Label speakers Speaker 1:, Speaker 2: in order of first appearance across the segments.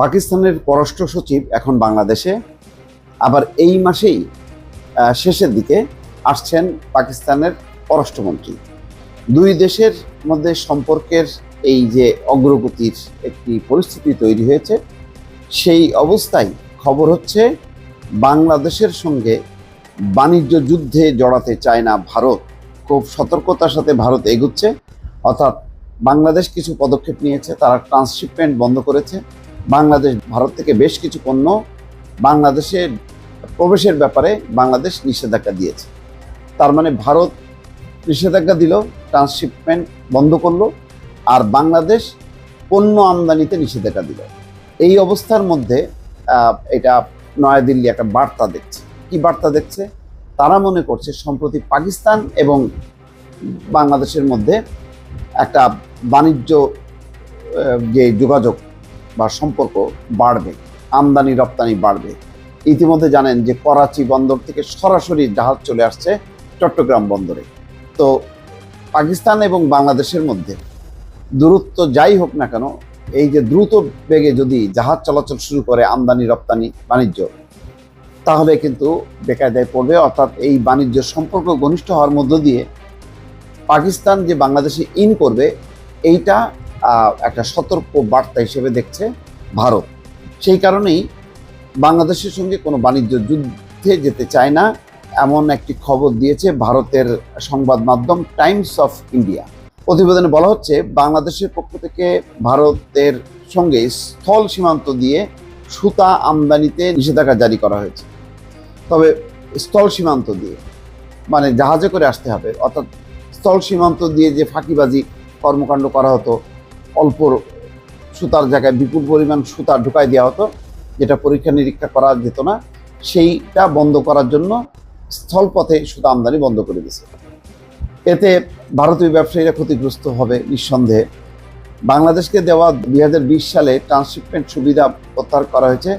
Speaker 1: পাকিস্তানের পররাষ্ট্র সচিব এখন বাংলাদেশে। আবার এই মাসেই শেষের দিকে আসছেন পাকিস্তানের পররাষ্ট্রমন্ত্রী। দুই দেশের মধ্যে সম্পর্কের এই যে অগ্রগতির একটি পরিস্থিতি তৈরি হয়েছে, সেই অবস্থায় খবর হচ্ছে, বাংলাদেশের সঙ্গে বাণিজ্য যুদ্ধে জড়াতে চায় না ভারত। খুব সতর্কতার সাথে ভারত এগুচ্ছে। অর্থাৎ বাংলাদেশ কিছু পদক্ষেপ নিয়েছে, তারা ট্রান্সশিপমেন্ট বন্ধ করেছে। বাংলাদেশ, ভারত থেকে বেশ কিছু পণ্য বাংলাদেশে প্রবেশের ব্যাপারে বাংলাদেশ নিষেধাজ্ঞা দিয়েছে। তার মানে ভারত নিষেধাজ্ঞা দিল, ট্রান্সশিপমেন্ট বন্ধ করল, আর বাংলাদেশ পণ্য আমদানিতে নিষেধাজ্ঞা দিল। এই অবস্থার মধ্যে এটা নয়াদিল্লি একটা বার্তা দেখছে। কি বার্তা দেখছে? তারা মনে করছে সম্প্রতি পাকিস্তান এবং বাংলাদেশের মধ্যে একটা বাণিজ্য যে যোগাযোগ বা সম্পর্ক বাড়বে, আমদানি, রপ্তানি বাড়বে। ইতিমধ্যে জানেন যে করাচি বন্দর থেকে সরাসরি জাহাজ চলে আসছে চট্টগ্রাম বন্দরে। তো পাকিস্তান এবং বাংলাদেশের মধ্যে দূরত্ব যাই হোক না কেন, এই যে দ্রুত বেগে যদি জাহাজ চলাচল শুরু করে আমদানি, রপ্তানি, বাণিজ্য, তাহলে কিন্তু বেকায়দায় পড়বে। অর্থাৎ এই বাণিজ্য সম্পর্ক ঘনিষ্ঠ হওয়ার মধ্য দিয়ে পাকিস্তান যে বাংলাদেশে ইন করবে, এইটা একটা সতর্ক বার্তা হিসেবে দেখছে ভারত। সেই কারণেই বাংলাদেশের সঙ্গে কোনো বাণিজ্য যুদ্ধে যেতে চায় না, এমন একটি খবর দিয়েছে ভারতের সংবাদ মাধ্যম টাইমস অফ ইন্ডিয়া। প্রতিবেদনে বলা হচ্ছে, বাংলাদেশের পক্ষ থেকে ভারতের সঙ্গে স্থল সীমান্ত দিয়ে সুতা আমদানিতে নিষেধাজ্ঞা জারি করা হয়েছে। তবে স্থল সীমান্ত দিয়ে মানে জাহাজে করে আসতে হবে। অর্থাৎ স্থল সীমান্ত দিয়ে যে ফাঁকিবাজি কর্মকাণ্ড করা হতো অল্প সুতার জায়গায় বিপুল পরিমাণ সুতা ঢুকাই দেওয়া হতো, যেটা পরীক্ষা নিরীক্ষা করা যেত না, সেইটা বন্ধ করার জন্য স্থলপথে সুতা আমদানি বন্ধ করে দিয়েছে। এতে ভারতীয় ব্যবসায়ীরা ক্ষতিগ্রস্ত হবে নিঃসন্দেহে। বাংলাদেশকে দেওয়া দুই হাজার বিশ সালে ট্রান্সশিপমেন্ট সুবিধা প্রত্যাহার করা হয়েছে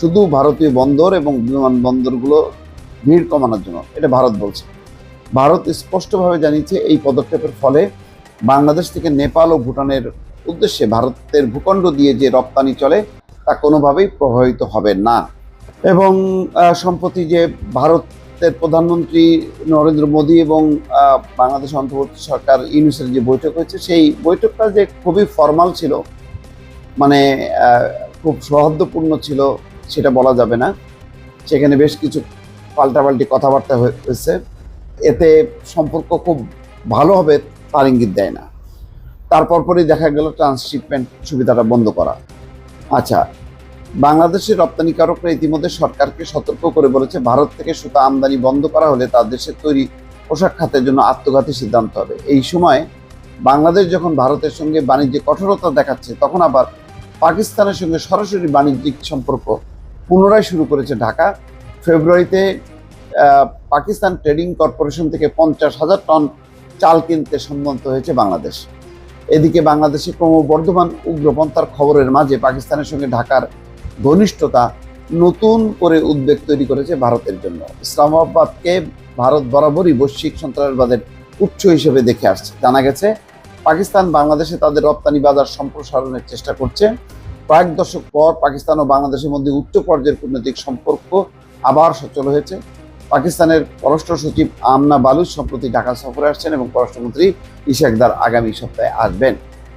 Speaker 1: শুধু ভারতীয় বন্দর এবং বিমানবন্দরগুলো ভিড় কমানোর জন্য, এটা ভারত বলছে। ভারত স্পষ্টভাবে জানিয়েছে এই পদক্ষেপের ফলে বাংলাদেশ থেকে নেপাল ও ভুটানের উদ্দেশ্যে ভারতের ভূখণ্ড দিয়ে যে রপ্তানি চলে, তা কোনোভাবেই প্রভাবিত হবে না। এবং সম্প্রতি যে ভারতের প্রধানমন্ত্রী নরেন্দ্র মোদী এবং বাংলাদেশ অন্তর্বর্তী সরকার ইউনিসের যে বৈঠক হয়েছে, সেই বৈঠকটা যে খুবই ফর্মাল ছিল মানে খুব সৌহার্দ্যপূর্ণ ছিল, সেটা বলা যাবে না। সেখানে বেশ কিছু পাল্টাপাল্টি কথাবার্তা হয়েছে। এতে সম্পর্ক খুব ভালো হবে, তার ইঙ্গিত দেয় না। তারপর পরই দেখা গেল ট্রান্সশিপমেন্ট সুবিধাটা বন্ধ করা। আচ্ছা বাংলাদেশের রপ্তানিকারকরা ইতিমধ্যে সরকারকে সতর্ক করে বলেছে, ভারত থেকে সুতা আমদানি বন্ধ করা হলে তার দেশের তৈরি পোশাক খাতের জন্য আত্মঘাতী সিদ্ধান্ত হবে। এই সময় বাংলাদেশ যখন ভারতের সঙ্গে বাণিজ্যে কঠোরতা দেখাচ্ছে, তখন আবার পাকিস্তানের সঙ্গে সরাসরি বাণিজ্যিক সম্পর্ক পুনরায় শুরু করেছে ঢাকা। ফেব্রুয়ারিতে পাকিস্তান ট্রেডিং কর্পোরেশন থেকে পঞ্চাশ হাজার টন চাল কিনতে সম্মত হয়েছে বাংলাদেশ। এদিকে বাংলাদেশে ক্রমবর্ধমান উগ্রপন্থার খবরের মাঝে পাকিস্তানের সঙ্গে ঢাকার ঘনিষ্ঠতা নতুন করে উদ্বেগ তৈরি করেছে ভারতের জন্য। ইসলামাবাদকে ভারত বরাবরই বৈশ্বিক সন্ত্রাসবাদের উৎস হিসেবে দেখে আসছে। জানা গেছে, পাকিস্তান বাংলাদেশে তাদের রপ্তানি বাজার সম্প্রসারণের চেষ্টা করছে। কয়েক দশক পর পাকিস্তান ও বাংলাদেশের মধ্যে উচ্চ পর্যায়ের কূটনৈতিক সম্পর্ক আবার সচল হয়েছে। পাকিস্তানের পররাষ্ট্র সচিব আমনা বালুচ সম্প্রতি ঢাকা সফরে আসছেন এবং পররাষ্ট্রমন্ত্রী ইশাকদার আগামী সপ্তাহে আসবেন।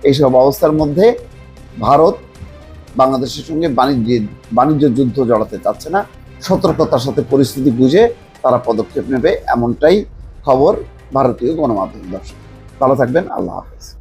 Speaker 1: এইসব অবস্থার মধ্যে ভারত বাংলাদেশের সঙ্গে বাণিজ্য বাণিজ্য যুদ্ধ জড়াতে চাচ্ছে না। সতর্কতার সাথে পরিস্থিতি বুঝে তারা পদক্ষেপ নেবে, এমনটাই খবর ভারতীয় গণমাধ্যম দর্শক। ভালো থাকবেন, আল্লাহ হাফেজ।